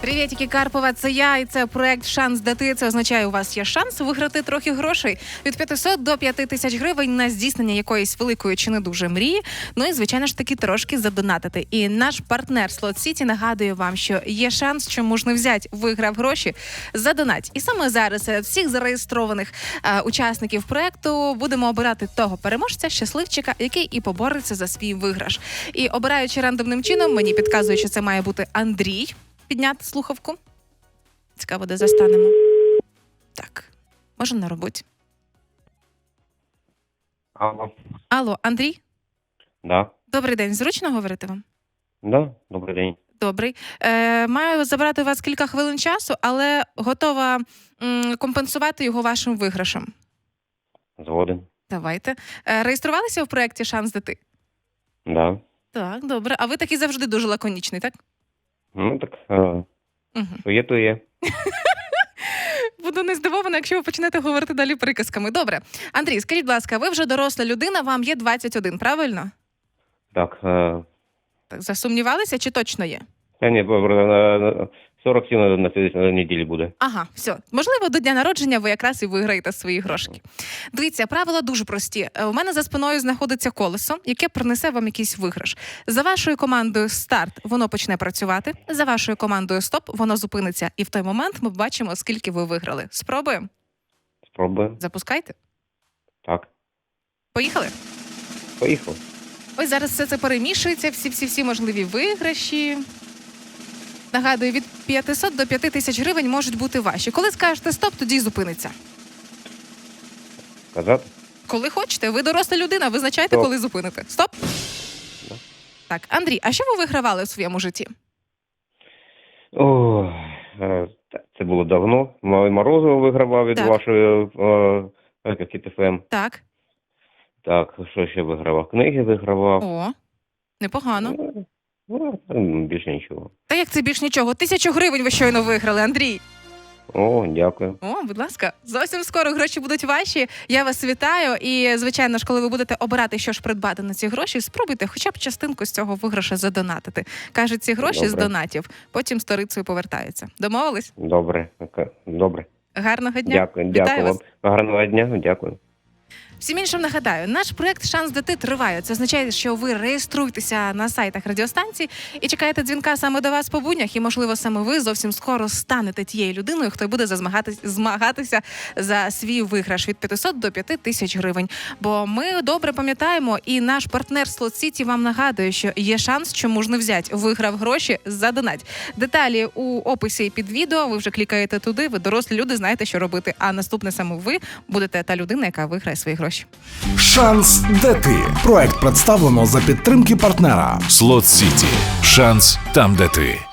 Привітики, Карпова, це я, і це проект Шанс дати. Це означає, у вас є шанс виграти трохи грошей від 500 до 5 тисяч гривень на здійснення якоїсь великої чи не дуже мрії. Ну і звичайно ж таки трошки задонатити. І наш партнер Slot City нагадує вам, що є шанс, що можна взяти, виграв гроші задонать. І саме зараз всіх зареєстрованих е, учасників проекту будемо обирати того переможця, щасливчика, який і побореться за свій виграш. І обираючи рандомним чином, мені підказує, що це має бути Андрій. Підняти слухавку. Цікаво, де застанемо. Так, може на роботі. Алло. Алло, Андрій, Да. добрий день. Зручно говорити вам? Да, добрий день. Добрий. Е, маю забрати у вас кілька хвилин часу, але готова м, компенсувати його вашим виграшем. Згоден. Давайте. Е, реєструвалися в проєкті Шанс дати? Да. Так, добре. А ви такий завжди дуже лаконічний, так? Ну так, е, Угу. є, то є. Буду не здивована, якщо ви почнете говорити далі приказками. Добре. Андрій, скажіть, будь ласка, ви вже доросла людина, вам є 21, правильно? Так, е, Так, засумнівалися чи точно є? та ні, бо, е, 47 на, на неділі буде. Ага, все. Можливо, до дня народження ви якраз і виграєте свої грошики. Дивіться, правила дуже прості. Е, У мене за спиною знаходиться колесо, яке принесе вам якийсь виграш. За вашою командою старт воно почне працювати. За вашою командою стоп, воно зупиниться. І в той момент ми бачимо, скільки ви виграли. Спробуємо. Спробуємо. Запускайте. Так. Поїхали. Поїхав. Ось зараз все це перемішується, всі всі всі можливі виграші. Нагадую, від 500 до 5 тисяч гривень можуть бути ваші. Коли скажете стоп, тоді й зупиниться. Казати? Коли хочете, ви доросла людина, визначайте, Стоп. коли зупините. Стоп. Да. Так, Андрій, а що ви вигравали в своєму житті? О, е, та- це було давно. М- Морозова вигравав від Так. вашої е, е, ФМ. Так. Так, що ще вигравав? Книги вигравав. О, непогано. Ну, ну, більше нічого. Та як це більш нічого? Тисячу гривень ви щойно виграли, Андрій. О, дякую. О, будь ласка, зовсім скоро гроші будуть ваші. Я вас вітаю. І звичайно ж, коли ви будете обирати, що ж придбати на ці гроші, спробуйте хоча б частинку з цього виграша задонатити. Кажуть, ці гроші з донатів потім сторицею повертаються. Домовились? Добре. Добре. Гарного дня. Дякую, Вітаю дякую вам. вас. Гарного дня, дякую. Всім іншим нагадаю, наш проект Шанс дати триває. Це означає, що ви реєструєтеся на сайтах радіостанцій і чекаєте дзвінка саме до вас по буднях. І, можливо, саме ви зовсім скоро станете тією людиною, хто буде зазмагатись- змагатися за свій виграш від 500 до 5 тисяч гривень. Бо ми добре пам'ятаємо, і наш партнер Slot City вам нагадує, що є шанс, що можна взяти. Виграв гроші за донать. Деталі у описі під відео. Ви вже клікаєте туди. Ви дорослі люди знаєте, що робити. А наступне саме ви будете та людина, яка виграє свої гроші. Шанс де ти. Проект представлено за підтримки партнера. Слот Сіті. Шанс там, де ти.